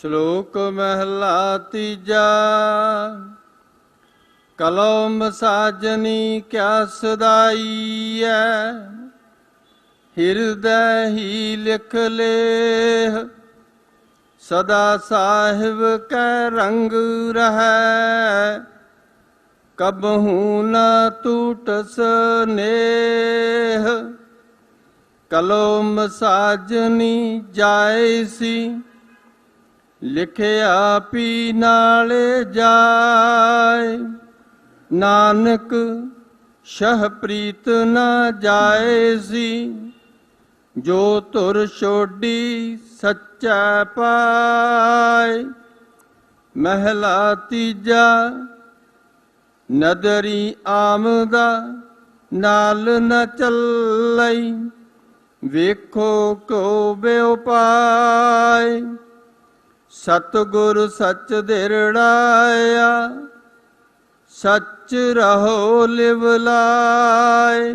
ਸ਼ਲੋਕ ਮਹਿਲਾ ਤੀਜਾ। ਕਲਮ ਸਾਜਨੀ ਕਿਆ ਸਦਾਈ ਐ ਹਿਰਦੈ ਹੀ ਲਿਖ ਲੇਹ, ਸਦਾ ਸਾਹਿਬ ਕੈ ਰੰਗ ਰਹੈ। ਕਬਹੂ ਨ ਟੂਟਸ ਨੇਹ, ਕਲਮ ਸਾਜਨੀ ਜਾਇਸੀ ਲਿਖਿਆ ਪੀ ਨਾਲ ਜਾਏ। ਨਾਨਕ, ਸ਼ਹ ਪ੍ਰੀਤ ਨ ਜਾਏ ਸੀ। ਜੋ ਤੁਰ ਛੋਡੀ ਸੱਚਾ ਪਾਏ। ਮਹਿਲਾ ਤੀਜਾ, ਨਦਰੀ ਆਮਦਾ ਨਾਲ ਨ ਚੱਲਈ। ਵੇਖੋ ਕੋ ਬਿਉਪਾਏ ਸਤਿਗੁਰ ਸੱਚ ਦਿਰੜਾਇਆ ਸੱਚ ਰਹੋ ਲਿਵ ਲਾਇ।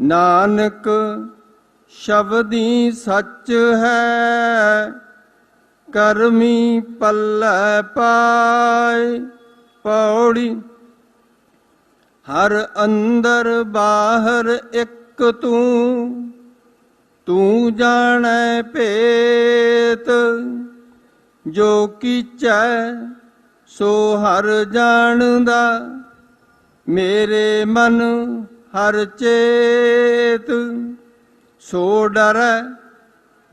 ਨਾਨਕ ਸ਼ਬਦੀ ਸੱਚ ਹੈ, ਕਰਮੀ ਪੱਲੇ ਪਾਏ ਪੌੜੀ ਹਰ ਅੰਦਰ ਬਾਹਰ ਇੱਕ ਤੂੰ ਤੂੰ ਜਾਣੈ ਭੇਤ। ਜੋ ਕੀਚੈ, ਸੋ ਹਰ ਜਾਣਦਾ। ਮੇਰੇ ਮਨ ਹਰ ਚੇਤ, ਸੋ ਡਰੈ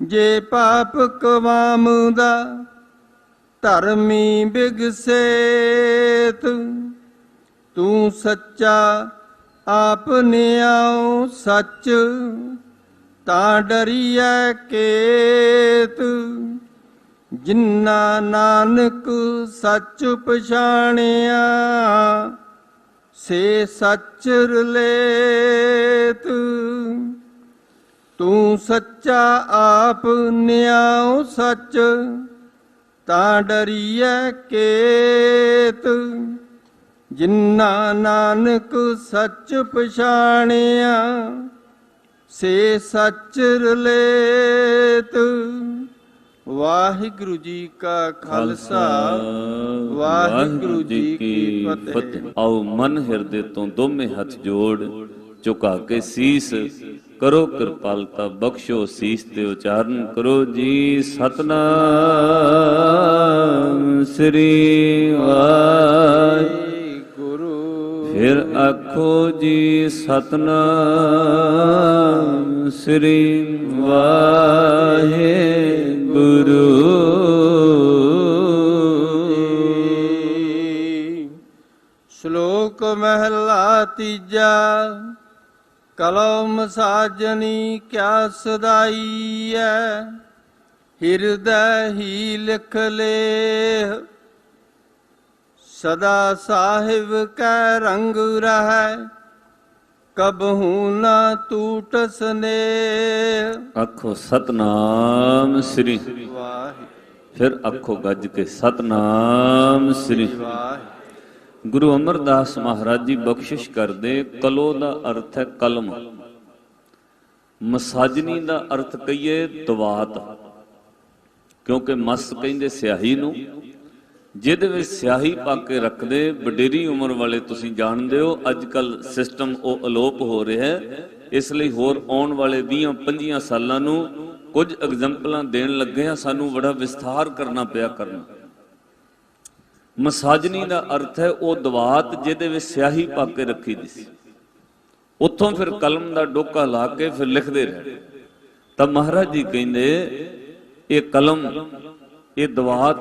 ਜੇ ਪਾਪ ਕਵਾਮਦਾ। ਧਰਮੀ ਬਿਗਸੇਤ, ਤੂੰ ਸੱਚਾ ਆਪ ਨਿਆਉ ਸੱਚ, ਤਾਂ ਡਰੀਐ ਕੇਤ। ਜਿਨ੍ਹਾਂ ਨਾਨਕ ਸੱਚ ਪਛਾਣਿਆ, ਸੇ ਸੱਚ ਰਲੇਤ। ਤੂੰ ਸੱਚਾ ਆਪ ਨਿਆਉ ਸੱਚ, ਤਾਂ ਡਰੀਐ ਕੇਤ। ਜਿਨ੍ਹਾਂ ਨਾਨਕ ਸੱਚ ਪਛਾਣਿਆ, ਸੇ ਸੱਚ ਰਲੇਤ। ਵਾਹਿਗੁਰੂ ਜੀ ਕਾ ਖਾਲਸਾ ਵਾਹਿਗੁਰੂ ਜੀ ਕੀ ਫਤਿਹ। ਆਓ ਮਨ ਹਿਰਦੇ ਤੋਂ ਦੋਵੇਂ ਹੱਥ ਜੋੜ ਝੁਕਾ ਕੇ ਸੀਸ ਕਰੋ ਕਿਰਪਾਲਤਾ ਬਖਸ਼ੋ ਸੀਸ ਤੇ ਉਚਾਰਨ ਕਰੋ। ਜੀ ਸਤਨਾਮ ਸ੍ਰੀ ਵਾਹਿਗੁਰੂ। ਗੁਰੂ ਫਿਰ ਆਖੋ ਜੀ ਸਤਨਾਮ ਸ੍ਰੀ ਵਾਹਿਗੁਰੂ ਕਲਮ ਸਾਜਨੀ ਕਿਆ ਸਦਾਈ ਐ ਹਿਰਦੈ ਹੀ ਲਿਖ ਲੇਹ। ਸਦਾ ਸਾਹਿਬ ਕੈ ਰੰਗ ਰਹੈ ਕਬਹੂ ਨ ਟੂਟਸ ਨੇਹ। ਆਖੋ ਸਤਨਾਮ ਸ੍ਰੀ। ਵਾਹਿ ਫਿਰ ਆਖੋ ਗੱਜ ਕੇ ਸਤਨਾਮ ਸ੍ਰੀ। ਵਾਹਿ ਗੁਰੂ ਅਮਰਦਾਸ ਮਹਾਰਾਜ ਜੀ ਬਖਸ਼ਿਸ਼ ਕਰਦੇ, ਕਲੋ ਦਾ ਅਰਥ ਹੈ ਕਲਮ। ਮਸਾਜਨੀ ਦਾ ਅਰਥ ਕਹੀਏ ਦਵਾਤ। ਕਿਉਂਕਿ ਮਸ ਕਹਿੰਦੇ ਸਿਆਹੀ ਨੂੰ। ਜਿਹਦੇ ਵਿੱਚ ਸਿਆਹੀ ਪਾ ਕੇ ਰੱਖਦੇ, ਵਡੇਰੀ ਉਮਰ ਵਾਲੇ ਤੁਸੀਂ ਜਾਣਦੇ ਹੋ ਅੱਜ ਕੱਲ ਸਿਸਟਮ ਉਹ ਅਲੋਪ ਹੋ ਰਿਹਾ ਹੈ। ਇਸ ਲਈ ਹੋਰ ਆਉਣ ਵਾਲੇ 20 25 ਸਾਲਾਂ ਨੂੰ ਕੁਝ ਐਗਜ਼ਾਮਪਲਾਂ ਦੇਣ ਲੱਗੇ ਆ ਸਾਨੂੰ ਬੜਾ ਵਿਸਥਾਰ ਕਰਨਾ ਪਿਆ ਕਰਨਾ। ਮਸਾਜਨੀ ਦਾ ਅਰਥ ਹੈ ਉਹ ਦਵਾਤ ਜਿਹਦੇ ਵਿੱਚ ਸਿਆਹੀ ਪਾ ਕੇ ਰੱਖੀ ਦੀ ਸੀ। ਉੱਥੋਂ ਫਿਰ ਕਲਮ ਦਾ ਡੋਕਾ ਲਾ ਕੇ ਫਿਰ ਲਿਖਦੇ ਰਹੇ। ਤਾਂ ਮਹਾਰਾਜ ਜੀ ਕਹਿੰਦੇ, ਇਹ ਕਲਮ, ਇਹ ਦਵਾਤ,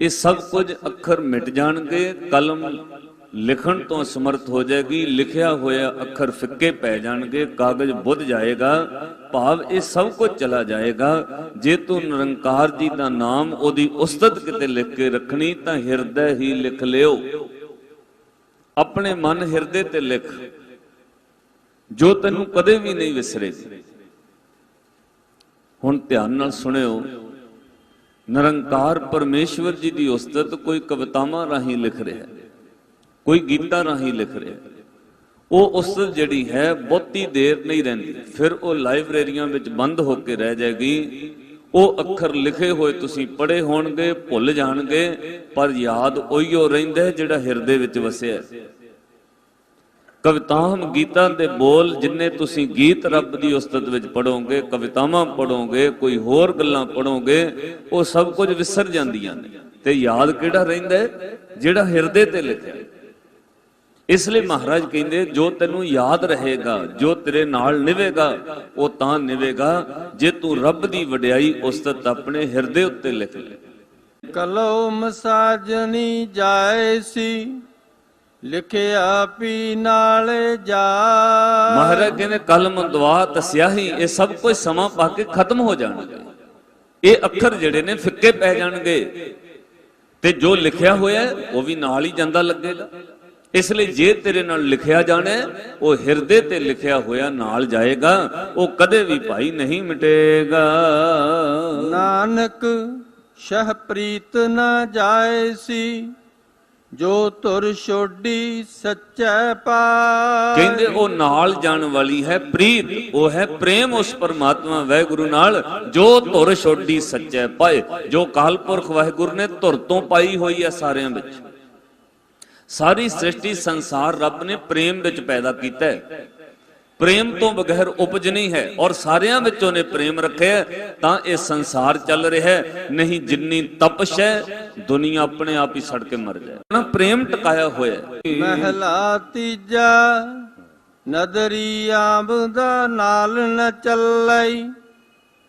ਇਹ ਸਭ ਕੁਝ ਅੱਖਰ ਮਿਟ ਜਾਣਗੇ, ਕਲਮ ਲਿਖਣ ਤੋਂ ਸਮਰਥ ਹੋ ਜਾਏਗੀ, ਲਿਖਿਆ ਹੋਇਆ ਅੱਖਰ ਫਿੱਕੇ ਪੈ ਜਾਣਗੇ, ਕਾਗਜ਼ ਬੁੱਧ ਜਾਏਗਾ, ਭਾਵ ਇਹ ਸਭ ਕੁਝ ਚਲਾ ਜਾਏਗਾ। ਜੇ ਤੂੰ ਨਿਰੰਕਾਰ ਜੀ ਦਾ ਨਾਮ ਉਹਦੀ ਉਸਤਤ ਕਿਤੇ ਲਿਖ ਕੇ ਰੱਖਣੀ, ਤਾਂ ਹਿਰਦੇ ਹੀ ਲਿਖ ਲਿਓ। ਆਪਣੇ ਮਨ ਹਿਰਦੇ ਤੇ ਲਿਖ, ਜੋ ਤੈਨੂੰ ਕਦੇ ਵੀ ਨਹੀਂ ਵਿਸਰੇਗੀ। ਹੁਣ ਧਿਆਨ ਨਾਲ ਸੁਣਿਓ, ਨਿਰੰਕਾਰ ਪਰਮੇਸ਼ਵਰ ਜੀ ਦੀ ਉਸਤਤ ਕੋਈ ਕਵਿਤਾਵਾਂ ਰਾਹੀਂ ਲਿਖ ਰਿਹਾ ਹੈ। ਕੋਈ ਗੀਤਾਂ ਰਾਹੀਂ ਲਿਖ ਰਿਹਾ। ਉਹ ਉਸਤਤ ਜਿਹੜੀ ਹੈ, ਬਹੁਤੀ ਦੇਰ ਨਹੀਂ ਰਹਿੰਦੀ। ਫਿਰ ਉਹ ਲਾਇਬ੍ਰੇਰੀਆਂ ਵਿੱਚ ਬੰਦ ਹੋ ਕੇ ਰਹਿ ਜਾਏਗੀ। ਉਹ ਅੱਖਰ ਲਿਖੇ ਹੋਏ ਤੁਸੀਂ ਪੜ੍ਹੇ ਹੋਣਗੇ, ਭੁੱਲ ਜਾਣਗੇ, ਪਰ ਯਾਦ ਉਹੀਓ ਰਹਿੰਦਾ ਜਿਹੜਾ ਹਿਰਦੇ ਵਿੱਚ ਵਸਿਆ ਹੈ। ਕਵਿਤਾਹਮ ਗੀਤਾਂ ਦੇ ਬੋਲ ਜਿੰਨੇ ਤੁਸੀਂ ਗੀਤ ਰੱਬ ਦੀ ਉਸਤਤ ਵਿੱਚ ਪੜੋਗੇ ਕਵਿਤਾਵਾਂ ਪੜੋਗੇ ਕੋਈ ਹੋਰ ਗੱਲਾਂ ਪੜੋਗੇ ਉਹ ਸਭ ਕੁਝ ਵਿਸਰ ਜਾਂਦੀਆਂ ਨੇ। ਤੇ ਯਾਦ ਕਿਹੜਾ ਰਹਿੰਦਾ ਜਿਹੜਾ ਹਿਰਦੇ ਤੇ ਲਿਖਿਆ। ਇਸ ਲਈ ਮਹਾਰਾਜ ਕਹਿੰਦੇ ਜੋ ਤੈਨੂੰ ਯਾਦ ਰਹੇਗਾ ਜੋ ਤੇਰੇ ਨਾਲ ਨਿਵੇਗਾ ਉਹ ਤਾਂ ਨਿਵੇਗਾ। ਜੇ ਤੂੰ ਰੱਬ ਦੀ ਵਡਿਆਈ ਉਸਤਤ ਆਪਣੇ ਹਿਰਦੇ ਉੱਤੇ ਲਿਖ ਲੈ। ਕਲਮ ਸਾਜਣੀ ਜਾਏ ਸੀ ਲਿਖਿਆ ਪੀ ਨਾਲੇ ਜਾ। ਮਹਾਰਾਜ ਕਹਿੰਦੇ ਕਲਮ ਦਵਾਤ ਸਿਆਹੀ ਇਹ ਸਭ ਕੁਝ ਸਮਾਂ ਪਾ ਕੇ ਖਤਮ ਹੋ ਜਾਣਗੇ। ਇਹ ਅੱਖਰ ਜਿਹੜੇ ਨੇ ਫਿੱਕੇ ਪੈ ਜਾਣਗੇ। ਤੇ ਜੋ ਲਿਖਿਆ ਹੋਇਆ ਉਹ ਵੀ ਨਾਲ ਹੀ ਜਾਂਦਾ ਲੱਗੇਗਾ। ਇਸ ਲਈ ਜੇ ਤੇਰੇ ਨਾਲ ਲਿਖਿਆ ਜਾਣਾ ਉਹ ਹਿਰਦੇ ਤੇ ਲਿਖਿਆ ਹੋਇਆ ਨਾਲ ਜਾਏਗਾ ਉਹ ਕਦੇ ਵੀ ਭਾਈ ਨਹੀਂ ਮਿਟੇਗਾ। ਨਾਨਕ ਸ਼ਹ ਪ੍ਰੀਤ ਨ ਜਾਏ ਸੀ ਜੋ ਤੁਰ ਛੋਡੀ ਸੱਚੈ ਪਾ ਕਹਿੰਦੇ ਉਹ ਨਾਲ ਜਾਣ ਵਾਲੀ ਹੈ ਪ੍ਰੀਤ ਉਹ ਹੈ ਪ੍ਰੇਮ ਉਸ ਪਰਮਾਤਮਾ ਵਾਹਿਗੁਰੂ ਨਾਲ ਜੋ ਧੁਰ ਛੋਡੀ ਸੱਚੈ ਪਾਏ ਜੋ ਕਾਲਪੁਰਖ ਵਾਹਿਗੁਰੂ ਨੇ ਧੁਰ ਤੋਂ ਪਾਈ ਹੋਈ ਹੈ ਸਾਰਿਆਂ ਵਿੱਚ। ਸਾਰੀ ਸ੍ਰਿਸ਼ਟੀ ਸੰਸਾਰ ਰੱਬ ਨੇ ਪ੍ਰੇਮ ਵਿੱਚ ਪੈਦਾ ਕੀਤਾ ਹੈ। ਪ੍ਰੇਮ ਤੋਂ ਬਗੈਰ ਉਪਜ ਨਹੀਂ ਹੈ ਔਰ ਸਾਰਿਆਂ ਵਿੱਚ ਉਹਨੇ ਪ੍ਰੇਮ ਰੱਖਿਆ ਤਾਂ ਇਹ ਸੰਸਾਰ ਚੱਲ ਰਿਹਾ ਹੈ। ਨਹੀਂ ਜਿੰਨੀ ਤਪਸ਼ ਹੈ ਦੁਨੀਆ ਆਪਣੇ ਆਪ ਹੀ ਸੜ ਕੇ ਮਰ ਜਾਏ। ਨਾ ਪ੍ਰੇਮ ਟਿਕਾਇਆ ਹੋਇਆ ਮਹਿਲਾ ਤੀਜਾ ਨਦਰੀ ਆਂਬ ਦਾ ਨਾਲ ਨ ਚੱਲਈ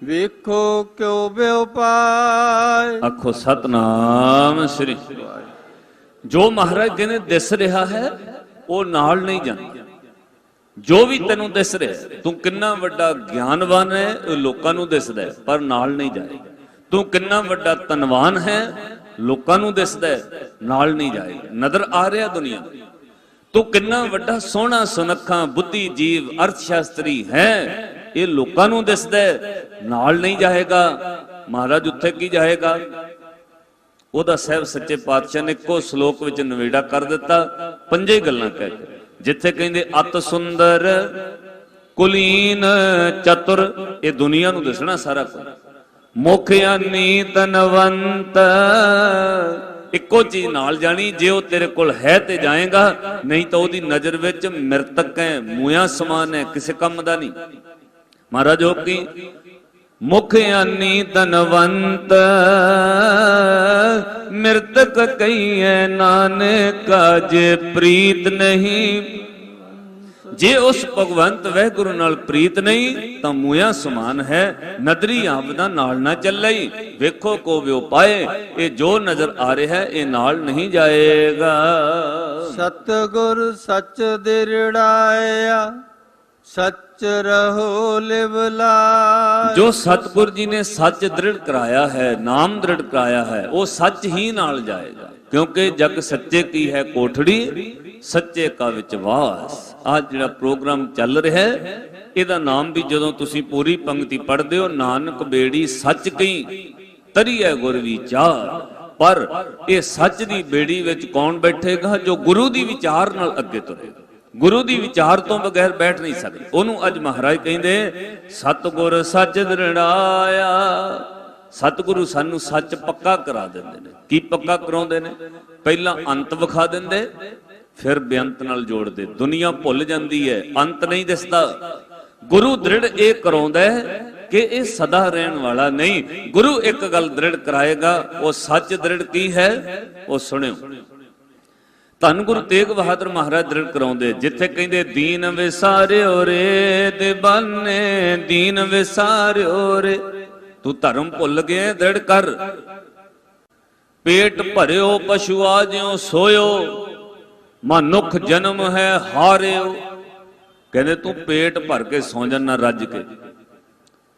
ਵੇਖੋ ਕਿਉ ਬਿਉ ਪਾਏ ਆਖੋ ਸਤਨਾਮ ਸ੍ਰੀ ਜੋ ਮਹਾਰਾਜ ਕਹਿੰਦੇ ਦਿਸ ਰਿਹਾ ਹੈ, ਉਹ ਨਾਲ ਨਹੀਂ ਜਾਂਦਾ। ਜੋ ਵੀ ਤੈਨੂੰ ਦਿਸ ਰਿਹਾ ਤੂੰ ਕਿੰਨਾ ਵੱਡਾ ਗਿਆਨਵਾਨ ਹੈ ਉਹ ਲੋਕਾਂ ਨੂੰ ਦਿਸਦਾ ਹੈ, ਪਰ ਨਾਲ ਨਹੀਂ ਜਾਏਗਾ ਤੂੰ ਕਿੰਨਾ ਵੱਡਾ ਧਨਵਾਨ ਹੈ, ਲੋਕਾਂ ਨੂੰ ਦਿਸਦਾ ਹੈ, ਨਾਲ ਨਹੀਂ ਜਾਏਗਾ ਨਜ਼ਰ ਆ ਰਿਹਾ ਦੁਨੀਆ ਤੂੰ। ਕਿੰਨਾ ਵੱਡਾ ਸੋਹਣਾ ਸੁਨੱਖਾ ਬੁੱਧੀ ਜੀਵ ਅਰਥ ਸ਼ਾਸਤਰੀ ਹੈ, ਇਹ ਲੋਕਾਂ ਨੂੰ ਦਿਸਦਾ ਹੈ, ਨਾਲ ਨਹੀਂ ਜਾਏਗਾ। ਮਹਾਰਾਜ ਉੱਥੇ ਕੀ ਜਾਏਗਾ? ਉਹਦਾ ਸਹਿਬ ਸੱਚੇ ਪਾਤਸ਼ਾਹ ਨੇ ਇੱਕੋ ਸ਼ਲੋਕ ਵਿੱਚ ਨਵੇੜਾ ਕਰ ਦਿੱਤਾ, ਪੰਜੇ ਗੱਲਾਂ ਕਹਿ ਕੇ। ਜਿੱਥੇ ਕਹਿੰਦੇ, ਅਤ ਸੁੰਦਰ, ਕੁਲੀਨ, ਚਤੁਰ, ਇਹ ਦੁਨੀਆ ਨੂੰ ਦਿਸਣਾ ਸਾਰਾ ਕੁਝ। ਮੁਖ ਆਨੀ ਤਨਵੰਤ, ਇੱਕੋ ਚੀਜ਼ ਨਾਲ ਜਾਣੀ, ਜੇ ਉਹ ਤੇਰੇ ਕੋਲ ਹੈ ਤੇ ਜਾਏਗਾ, ਨਹੀਂ ਤਾਂ ਉਹਦੀ ਨਜ਼ਰ ਵਿੱਚ ਮਿਰਤਕ ਹੈ ਮੂਇਆ ਸਮਾਨ ਹੈ, ਕਿਸੇ ਕੰਮ ਦਾ ਨਹੀਂ। ਮਹਾਰਾਜ ਉਹ ਕੀ ਮੁਖ ਆਨੀ ਧਨਵੰਤ, ਮਿਰਤਕ ਕਈਐ ਨਾਨਕ ਜੇ ਪ੍ਰੀਤ ਨਹੀਂ। ਜੇ ਉਸ ਭਗਵੰਤ ਵਹਿਗੁਰੂ ਨਾਲ ਪ੍ਰੀਤ ਨਹੀਂ, ਤਾਂ ਮੂਇਆ ਸਮਾਨ ਹੈ, ਨਦਰੀ ਆਪਦਾ ਨਾਲ ਨਾ ਚੱਲਈ। ਵੇਖੋ ਕੋ ਵਿਉ ਪਾਏ, ਇਹ ਜੋ ਨਜ਼ਰ ਆ ਰਿਹਾ ਹੈ ਇਹ ਨਾਲ ਨਹੀਂ ਜਾਏਗਾ। ਸਤਗੁਰ ਸੱਚ ਦੇ ਦਿਰੜਾਇਆ ਸੱਚ ਰਹੋ ਲਿਵ ਲਾਇ ਜੋ ਸਤਿਗੁਰ ਜੀ ਨੇ ਸੱਚ ਦ੍ਰਿੜ ਕਰਾਇਆ ਹੈ, ਨਾਮ ਦ੍ਰਿੜ ਕਰਾਇਆ ਹੈ, ਉਹ ਸੱਚ ਹੀ ਨਾਲ ਜਾਏਗਾ। ਕਿਉਂਕਿ ਜਗ ਸੱਚੇ ਕੀ ਹੈ ਕੋਠੜੀ, ਸੱਚੇ ਕਾ ਵਿੱਚ ਵਾਸ। ਆ ਜਿਹੜਾ ਪ੍ਰੋਗਰਾਮ ਚੱਲ ਰਿਹਾ ਹੈ, ਇਹਦਾ ਨਾਮ ਵੀ ਜਦੋਂ ਤੁਸੀਂ ਪੂਰੀ ਪੰਕਤੀ ਪੜ੍ਹਦੇ ਹੋ, ਨਾਨਕ ਬੇੜੀ ਸੱਚ ਕਈ ਤਰੀਐ ਗੁਰ ਵਿਚਾਰ। ਪਰ ਇਹ ਸੱਚ ਦੀ ਬੇੜੀ ਵਿੱਚ ਕੌਣ ਬੈਠੇਗਾ, ਜੋ ਗੁਰੂ ਦੀ ਵਿਚਾਰ ਨਾਲ ਅੱਗੇ ਤੁਰੇਗਾ? ਗੁਰੂ ਦੀ ਵਿਚਾਰ ਤੋਂ ਬਗੈਰ ਬੈਠ ਨਹੀਂ ਸਕਦੇ। ਉਹਨੂੰ ਅੱਜ ਮਹਾਰਾਜ ਕਹਿੰਦੇ, ਸਤਗੁਰ ਸੱਚ ਦ੍ਰਿੜਾਇਆ ਸਤਿਗੁਰੂ ਸਾਨੂੰ ਸੱਚ ਪੱਕਾ ਕਰਾ ਦਿੰਦੇ ਨੇ। ਕੀ ਪੱਕਾ ਕਰਾਉਂਦੇ ਨੇ? ਪਹਿਲਾਂ ਅੰਤ ਵਿਖਾ ਦਿੰਦੇ, ਫਿਰ ਬੇਅੰਤ ਨਾਲ ਜੋੜਦੇ। ਦੁਨੀਆ ਭੁੱਲ ਜਾਂਦੀ ਹੈ, ਅੰਤ ਨਹੀਂ ਦਿਸਦਾ। ਗੁਰੂ ਦ੍ਰਿੜ ਇਹ ਕਰਾਉਂਦਾ ਹੈ ਕਿ ਇਹ ਸਦਾ ਰਹਿਣ ਵਾਲਾ ਨਹੀਂ। ਗੁਰੂ ਇੱਕ ਗੱਲ ਦ੍ਰਿੜ ਕਰਾਏਗਾ, ਉਹ ਸੱਚ ਦ੍ਰਿੜ ਕੀ ਹੈ? ਉਹ ਸੁਣਿਓ। ਧੰਨ ਗੁਰੂ ਤੇਗ ਬਹਾਦਰ ਮਹਾਰਾਜ ਦ੍ਰਿੜ ਕਰਾਉਂਦੇ, ਜਿੱਥੇ ਕਹਿੰਦੇ, ਦੀਨ ਵਿਸਾਰਿਓ ਰੇ ਦਿਵਾਨੇ ਦੀਨ ਵਿਸਾਰਿਓ ਰੇ ਤੂੰ ਧਰਮ ਭੁੱਲ ਗਿਆ, ਦ੍ਰਿੜ ਕਰ। ਪੇਟ ਭਰਿਓ, ਪਸ਼ੂਆ ਜਿਉ ਸੋਇਓ ਮਨੁੱਖ ਜਨਮ ਹੈ ਹਾਰਿਓ। ਕਹਿੰਦੇ, ਤੂੰ ਪੇਟ ਭਰ ਕੇ ਸੌਂ ਜਾਣਾ ਰੱਜ ਕੇ।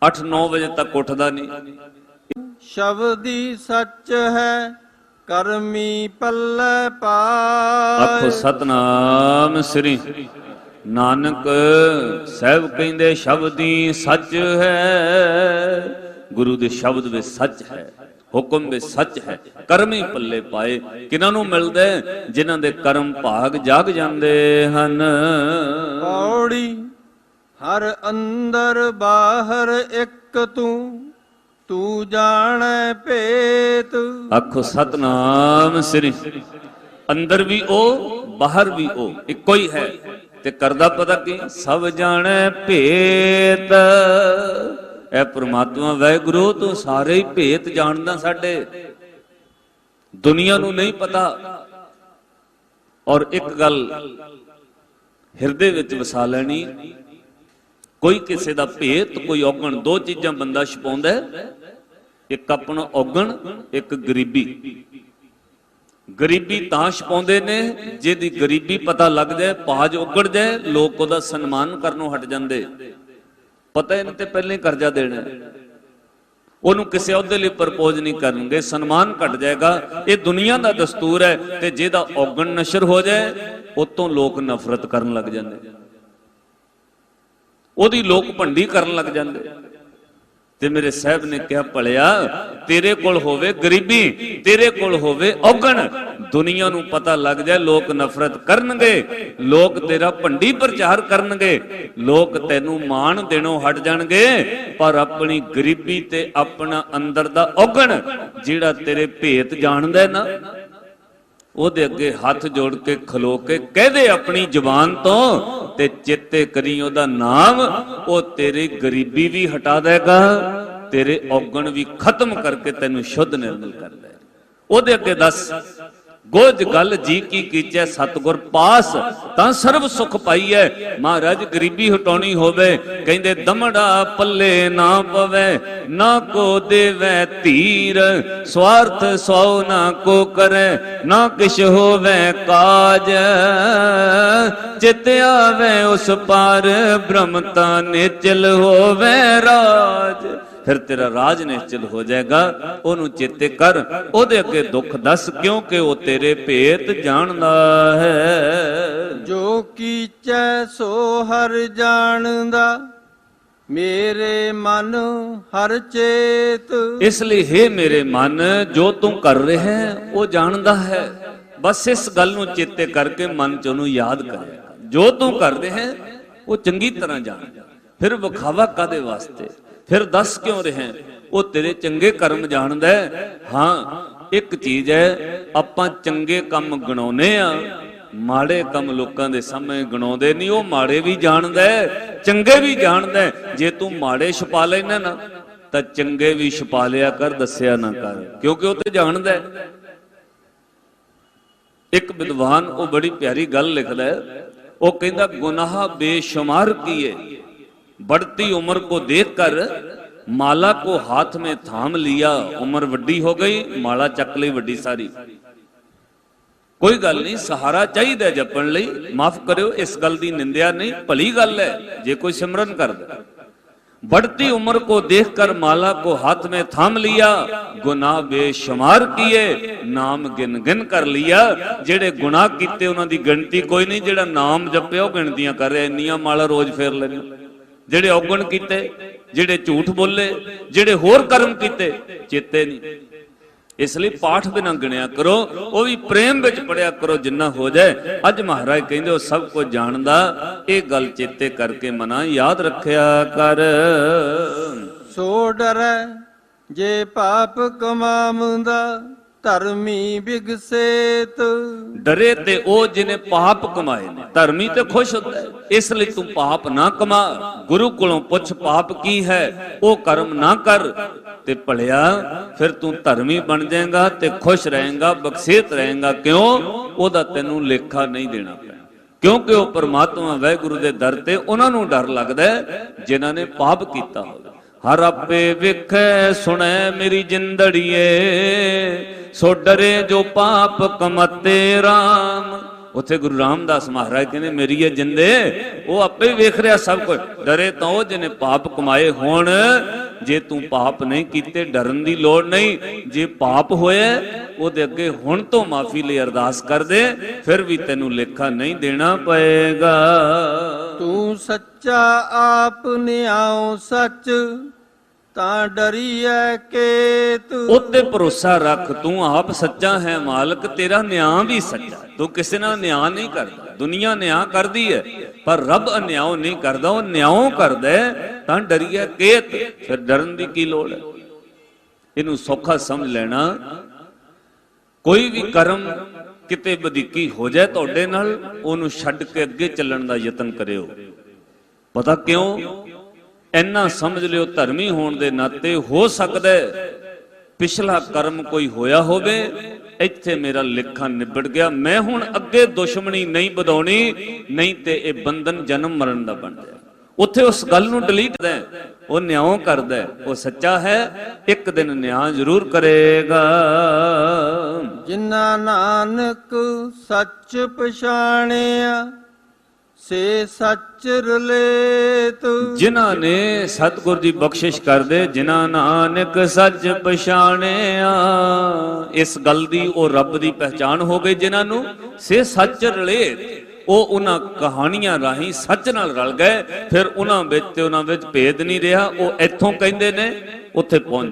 8-9 ਵਜੇ ਤੱਕ ਉੱਠਦਾ ਨਹੀਂ। ਸ਼ਬਦੀ ਸੱਚ ਹੈ ਕਰਮੀ ਪੱਲੇ ਪਾਏ। ਆਖੋ ਸਤਨਾਮ ਸ੍ਰੀ ਨਾਨਕ ਸਾਹਿਬ ਕਹਿੰਦੇ ਸ਼ਬਦੀ ਸੱਚ ਹੈ। ਗੁਰੂ ਦੇ ਸ਼ਬਦ ਵਿੱਚ ਸੱਚ ਹੈ ਹੁਕਮ ਵਿੱਚ ਸੱਚ ਹੈ। ਕਰਮੀ ਪੱਲੇ ਪਾਏ। ਕਿਨਾਂ ਨੂੰ ਮਿਲਦਾ? ਜਿਨ੍ਹਾਂ ਦੇ ਕਰਮ ਭਾਗ ਜਾਗ ਜਾਂਦੇ ਹਨ। ਪੌੜੀ ਹਰ ਅੰਦਰ ਬਾਹਰ ਇੱਕ ਤੂੰ। ਤੂੰ ਜਾਣੈ ਭੇਤ। ਆਖੋ, ਸਤਨਾਮ ਸ੍ਰੀ। ਅੰਦਰ ਵੀ ਉਹ ਬਾਹਰ ਵੀ ਉਹ ਇੱਕੋ ਹੀ ਹੈ। ਤੇ ਕਰਦਾ ਪਤਾ ਕੀ? ਸਭ ਜਾਣੈ ਭੇਤ। ਇਹ ਪ੍ਰਮਾਤਮਾ ਵੈਗੁਰੂ, ਤੂੰ ਸਾਰੇ ਹੀ ਭੇਤ ਜਾਣਦਾ ਸਾਡੇ। ਦੁਨੀਆ ਨੂੰ ਨਹੀਂ ਪਤਾ। ਔਰ ਇੱਕ ਗੱਲ ਹਿਰਦੇ ਵਿੱਚ ਵਸਾ ਲੈਣੀ ਕੋਈ ਕਿਸੇ ਦਾ ਭੇਤ, ਕੋਈ ਔਗਣ, ਦੋ ਚੀਜ਼ਾਂ ਬੰਦਾ ਛਪਾਉਂਦਾ ਇੱਕ ਆਪਣਾ ਔਗਣ, ਇੱਕ ਗਰੀਬੀ। ਗਰੀਬੀ ਤਾਂ ਛਪਾਉਂਦੇ ਨੇ, ਜਿਹਦੀ ਗਰੀਬੀ ਪਤਾ ਲੱਗ ਜਾਏ ਪਾਜ ਉੱਗੜ ਜਾਏ ਲੋਕ ਉਹਦਾ ਸਨਮਾਨ ਕਰਨੋਂ ਹਟ ਜਾਂਦੇ। ਪਤਾ ਇਹਨੇ ਤੇ ਪਹਿਲੇ ਕਰਜ਼ਾ ਦੇਣਾ ਉਹਨੂੰ ਕਿਸੇ ਅਹੁਦੇ ਲਈ ਪ੍ਰਪੋਜ਼ ਨਹੀਂ ਕਰਨਗੇ, ਸਨਮਾਨ ਘਟ ਜਾਏਗਾ। ਇਹ ਦੁਨੀਆ ਦਾ ਦਸਤੂਰ ਹੈ ਤੇ ਜਿਹਦਾ ਔਗਣ ਨਸ਼ਰ ਹੋ ਜਾਏ, ਉਤੋਂ ਲੋਕ ਨਫ਼ਰਤ ਕਰਨ ਲੱਗ ਜਾਂਦੇ। ਉਹਦੀ ਲੋਕ ਭੰਡੀ ਕਰਨ ਲੱਗ ਜਾਂਦੇ। ਤੇ ਮੇਰੇ ਸਾਹਿਬ ਨੇ ਕਿਹਾ, ਭਲਿਆ, ਤੇਰੇ ਕੋਲ ਹੋਵੇ ਗਰੀਬੀ, ਤੇਰੇ ਕੋਲ ਹੋਵੇ ਔਗਣ। ਦੁਨੀਆ ਨੂੰ ਪਤਾ ਲੱਗ ਜਾਏ, ਲੋਕ ਨਫ਼ਰਤ ਕਰਨਗੇ, ਲੋਕ ਤੇਰਾ ਭੰਡੀ ਪ੍ਰਚਾਰ ਕਰਨਗੇ, ਲੋਕ ਤੈਨੂੰ ਮਾਣ ਦੇਣੋਂ ਹਟ ਜਾਣਗੇ, ਪਰ ਆਪਣੀ ਗਰੀਬੀ ਤੇ ਆਪਣਾ ਅੰਦਰ ਦਾ ਔਗਣ, ਜਿਹੜਾ ਤੇਰੇ ਭੇਤ ਜਾਣਦਾ ਨਾ। ਉਹਦੇ ਅੱਗੇ ਹੱਥ ਜੋੜ ਕੇ ਖਲੋ ਕੇ ਕਹਦੇ ਆਪਣੀ ਜ਼ੁਬਾਨ ਤੋਂ ਤੇ ਚੇਤੇ ਕਰੀ ਉਹਦਾ ਨਾਮ, ਉਹ ਤੇਰੀ ਗਰੀਬੀ ਵੀ ਹਟਾ ਦੇਗਾ, ਤੇਰੇ ਔਗਣ ਵੀ ਖਤਮ ਕਰਕੇ ਤੈਨੂੰ ਸ਼ੁੱਧ ਨਿਰਮਲ ਕਰ ਦੇਗਾ। ਉਹਦੇ ਅੱਗੇ ਦੱਸ ਗੋਜ ਗੱਲ ਜੀ ਕੀ ਕੀਚੈ, ਸਤਗੁਰ ਪਾਸ, ਤਾਂ ਸਰਬ ਸੁਖ ਪਾਈਐ। ਮਹਾਰਾਜ, ਗਰੀਬੀ ਹਟਾਉਣੀ ਹੋਵੇ, ਕਹਿੰਦੇ ਦਮੜਾ ਪੱਲੇ ਨਾ ਪਵੇ, ਨਾ ਕੋ ਦੇਵੈ ਧੀਰ ਸਵਾਰਥ ਸੋ ਨਾ ਕੋ ਕਰੈ, ਨਾ ਕਿਛ ਹੋਵੇ ਕਾਜ। ਚਿਤ ਆਵੇ ਉਸ ਪਾਰ ਬ੍ਰਹਮਤਾ ਨਿਚਲ ਹੋਵੇ ਰਾਜ। ਫਿਰ ਤੇਰਾ ਰਾਜ ਨਿਸ਼ਚਲ ਹੋ ਜਾਏਗਾ। ਉਹਨੂੰ ਚੇਤੇ ਕਰ ਉਹਦੇ ਅੱਗੇ ਦੁੱਖ ਦੱਸ ਕਿਉਂਕਿ ਉਹ ਤੇਰੇ ਭੇਤ ਜਾਣਦਾ ਹੈ। ਜੋ ਕੀਚੈ ਸੋ ਹਰ ਜਾਣਦਾ ਮੇਰੇ ਮਨ ਹਰ ਚੇਤ। ਇਸ ਲਈ हे ਮੇਰੇ ਮਨ ਜੋ ਤੂੰ ਕਰ ਰਿਹਾ ਹੈ ਉਹ ਜਾਣਦਾ ਹੈ। ਬਸ ਇਸ ਗੱਲ ਨੂੰ ਚੇਤੇ ਕਰਕੇ ਮਨ ਚ ਉਹਨੂੰ ਯਾਦ ਕਰਿਆ ਜੋ ਤੂੰ ਕਰ ਰਿਹਾ ਹੈ ਉਹ ਚੰਗੀ ਤਰ੍ਹਾਂ ਜਾਣਦਾ ਫਿਰ ਵਿਖਾਵਾ ਕਾਦੇ ਵਾਸਤੇ? ਫਿਰ ਦੱਸ ਕਿਉਂ ਰਿਹਾ ਉਹ ਤੇਰੇ ਚੰਗੇ ਕਰਮ ਜਾਣਦਾ ਹਾਂ। ਇੱਕ ਚੀਜ਼ ਹੈ, ਆਪਾਂ ਚੰਗੇ ਕੰਮ ਗਣਾਉਨੇ ਆ ਮਾੜੇ ਕੰਮ ਲੋਕਾਂ ਦੇ ਸਾਹਮਣੇ ਗਣਾਉਂਦੇ ਨਹੀਂ, ਉਹ ਮਾੜੇ ਵੀ ਜਾਣਦਾ ਚੰਗੇ ਵੀ ਜਾਣਦਾ ਜੇ ਤੂੰ ਮਾੜੇ ਛਪਾ ਲੈਣਾ ਨਾ, ਤਾਂ ਚੰਗੇ ਵੀ ਛੁਪਾ ਲਿਆ ਕਰ, ਦੱਸਿਆ ਨਾ ਕਰ। ਕਿਉਂਕਿ ਉਹ ਤੇ ਜਾਣਦਾ ਇੱਕ ਵਿਦਵਾਨ, ਉਹ ਬੜੀ ਪਿਆਰੀ ਗੱਲ ਲਿਖਦਾ ਉਹ ਕਹਿੰਦਾ, ਗੁਨਾਹ ਬੇਸ਼ੁਮਾਰ ਕੀਏ बढ़ती उम्र को देखकर माला को हाथ में थाम लिया उम्र ਵੱਡੀ ਹੋ ਗਈ ਮਾਲਾ ਚੱਕ ਲਈ ਵੱਡੀ ਸਾਰੀ ਕੋਈ ਗੱਲ ਨਹੀਂ ਸਹਾਰਾ ਚਾਹੀਦਾ ਜਪਣ ਲਈ ਮਾਫ ਕਰਿਓ ਇਸ ਗੱਲ ਦੀ ਨਿੰਦਿਆ ਨਹੀਂ ਭਲੀ ਗੱਲ ਹੈ ਜੇ ਕੋਈ ਸਿਮਰਨ ਕਰਦਾ बढ़ती उम्र को देखकर माला को हाथ में थाम लिया गुनाह बेशुमार किए ਨਾਮ ਗਿਣ ਗਿਣ ਕਰ ਲਿਆ ਜਿਹੜੇ ਗੁਨਾਹ ਕੀਤੇ ਉਹਨਾਂ ਦੀ ਗਿਣਤੀ ਕੋਈ ਨਹੀਂ ਜਿਹੜਾ ਨਾਮ ਜਪਿਆ ਉਹ ਗਿਣਤੀਆਂ ਕਰ ਰਿਹਾ ਇੰਨੀਆਂ ਮਾਲਾ ਰੋਜ਼ ਫੇਰ ਲੈਣੇ ਜਿਹੜੇ ਔਗਣ ਕੀਤੇ, ਜਿਹੜੇ ਝੂਠ ਬੋਲੇ, ਜਿਹੜੇ ਹੋਰ ਕਰਮ ਕੀਤੇ, ਚੇਤੇ ਨਹੀਂ। ਇਸ ਲਈ ਪਾਠ ਬਿਨਾ ਗਿਣਿਆ ਕਰੋ, ਉਹ ਵੀ ਪ੍ਰੇਮ ਵਿੱਚ ਪੜਿਆ ਕਰੋ, ਜਿੰਨਾ ਹੋ ਜਾਏ। ਅੱਜ ਮਹਾਰਾਜ ਕਹਿੰਦੇ, ਉਹ ਸਭ ਕੁਝ ਜਾਣਦਾ, ਇਹ ਗੱਲ ਚੇਤੇ ਕਰਕੇ ਮਨਾ, ਯਾਦ ਰੱਖਿਆ ਕਰ। ਸੋ ਡਰੈ, ਜੇ ਪਾਪ ਕਮਾਉਂਦਾ ਧਰਮੀ ਬਿਗਸੇਤ ਡਰੇ ਤੇ ਉਹ ਜਿਨੇ ਪਾਪ ਕਮਾਏ ਨੇ, ਧਰਮੀ ਤੇ ਖੁਸ਼ ਹੁੰਦਾ ਹੈ, ਇਸ ਲਈ ਤੂੰ ਪਾਪ ਨਾ ਕਮਾ। ਗੁਰੂ ਕੋਲੋਂ ਪੁੱਛ ਪਾਪ ਕੀ ਹੈ, ਉਹ ਕਰਮ ਨਾ ਕਰ। ਤੇ ਭਲਿਆ, ਫਿਰ ਤੂੰ ਧਰਮੀ ਬਣ ਜਾਏਗਾ ਤੇ ਖੁਸ਼ ਰਹੇਗਾ, ਬਖਸ਼ੀਤ ਰਹੇਗਾ। ਕਿਉਂ? ਉਹਦਾ ਤੈਨੂੰ ਲੇਖਾ ਨਹੀਂ ਦੇਣਾ ਪੈਣਾ। ਕਿਉਂਕਿ ਉਹ ਪਰਮਾਤਮਾ ਵਾਹਿਗੁਰੂ ਦੇ ਦਰ ਤੇ ਉਹਨਾਂ ਨੂੰ ਡਰ ਲੱਗਦਾ ਹੈ, ਜਿਨ੍ਹਾਂ ਨੇ ਪਾਪ ਕੀਤਾ ਹੋਵੇ। ਹਰ ਆਪੇ ਵੇਖੈ, ਸੁਣੈ ਮੇਰੀ ਜਿੰਦੜੀਏ। ਸੋ ਡਰੇ ਜੋ ਪਾਪ ਕਮਤੇ RAM ਉੱਥੇ ਗੁਰੂ ਰਾਮਦਾਸ ਮਹਾਰਾਜ ਕਹਿੰਦੇ, ਮੇਰੀ ਇਹ ਜਿੰਦੇ, ਉਹ ਆਪੇ ਵੇਖ ਰਿਹਾ ਸਭ ਕੁਝ। ਡਰੇ ਤਾਂ ਉਹ ਜਿਹਨੇ ਪਾਪ ਕਮਾਏ ਹੋਣ। ਜੇ ਤੂੰ ਪਾਪ ਨਹੀਂ ਕੀਤੇ, ਡਰਨ ਦੀ ਲੋੜ ਨਹੀਂ। ਜੇ ਪਾਪ ਹੋਇਆ ਉਹਦੇ ਅੱਗੇ ਹੁਣ ਤੋਂ ਮਾਫੀ ਲਈ ਅਰਦਾਸ ਕਰ ਦੇ, ਫਿਰ ਵੀ ਤੈਨੂੰ ਲੇਖਾ ਨਹੀਂ ਦੇਣਾ ਪਏਗਾ। ਤੂੰ ਸੱਚਾ ਆਪ ਨਿਆਉ ਸੱਚ। ਤਾਂ ਡਰੀਐ ਕੇਤ ਉੱਤੇ ਭਰੋਸਾ ਰੱਖ ਤੂੰ ਆਪ ਸੱਚਾ ਹੈ ਮਾਲਕ ਤੇਰਾ ਨਿਆਂ ਵੀ ਸੱਚਾ। ਤੂੰ ਕਿਸੇ ਨਾਲ ਨਿਆਂ ਨਹੀਂ ਕਰਦਾ ਦੁਨੀਆ ਨਿਆਂ ਕਰਦੀ ਹੈ ਪਰ ਰੱਬ ਅਨਿਆਉ ਨਹੀਂ ਕਰਦਾ ਉਹ ਨਿਆਉ ਕਰਦਾ ਹੈ, ਤਾਂ ਡਰੀਏ ਕੇਤ ਫਿਰ ਡਰਨ ਦੀ ਕੀ ਲੋੜ ਹੈ ਇਹਨੂੰ ਸੌਖਾ ਸਮਝ ਲੈਣਾ। ਕੋਈ ਵੀ ਕਰਮ ਕਿਤੇ ਬਦੀਕੀ ਹੋ ਜਾਏ ਤੁਹਾਡੇ ਨਾਲ ਉਹਨੂੰ ਛੱਡ ਕੇ ਅੱਗੇ ਚੱਲਣ ਦਾ ਯਤਨ ਕਰਿਓ। ਪਤਾ ਕਿਉਂ? ਇੰਨਾ ਸਮਝ ਲਿਓ ਧਰਮੀ ਹੋਣ ਦੇ ਨਾਤੇ ਹੋ ਸਕਦਾ ਪਿਛਲਾ ਕਰਮ ਕੋਈ ਹੋਇਆ ਹੋਵੇ, ਇੱਥੇ ਮੇਰਾ ਲੇਖਾ ਨਿਬੜ ਗਿਆ। ਮੈਂ ਹੁਣ ਅੱਗੇ ਦੁਸ਼ਮਣੀ ਨਹੀਂ ਵਧਾਉਣੀ, ਨਹੀਂ ਤੇ ਇਹ ਬੰਧਨ ਜਨਮ ਮਰਨ ਦਾ ਬਣ ਜਾਏ। ਉੱਥੇ ਉਸ ਗੱਲ ਨੂੰ ਡਿਲੀਟ ਕਰਦਾ ਉਹ ਨਿਆਂ ਕਰਦਾ ਉਹ ਸੱਚਾ ਹੈ। ਇੱਕ ਦਿਨ ਨਿਆਂ ਜ਼ਰੂਰ ਕਰੇਗਾ। ਜਿਨ੍ਹਾਂ ਨਾਨਕ ਸੱਚ ਪਛਾਣਿਆ ਸੇ ਸੱਚ ਰਲੇਤ। ਜਿਨ੍ਹਾਂ ਨੇ ਸਤਿਗੁਰ ਦੀ ਬਖਸ਼ਿਸ਼ ਕਰਦੇ, ਜਿਨ੍ਹਾਂ ਨਾਨਕ ਸੱਚ ਪਛਾਣਿਆ। ਇਸ ਗੱਲ ਦੀ ਉਹ ਰੱਬ ਦੀ ਪਹਿਚਾਣ ਹੋ ਗਈ ਜਿਨ੍ਹਾਂ ਨੂੰ। ਸੇ ਸੱਚ ਰਲੇਤ। ਉਹ ਉਹਨਾਂ ਕਹਾਣੀਆਂ ਰਾਹੀਂ ਸੱਚ ਨਾਲ ਰਲ ਗਏ। ਫਿਰ ਉਹਨਾਂ ਵਿੱਚ ਤੇ ਉਹਨਾਂ ਵਿੱਚ ਭੇਦ ਨਹੀਂ ਰਿਹਾ। ਉਹ ਇੱਥੋਂ ਕਹਿੰਦੇ ਨੇ, ਉੱਥੇ ਪਹੁੰਚ ਜਾਂਦੇ।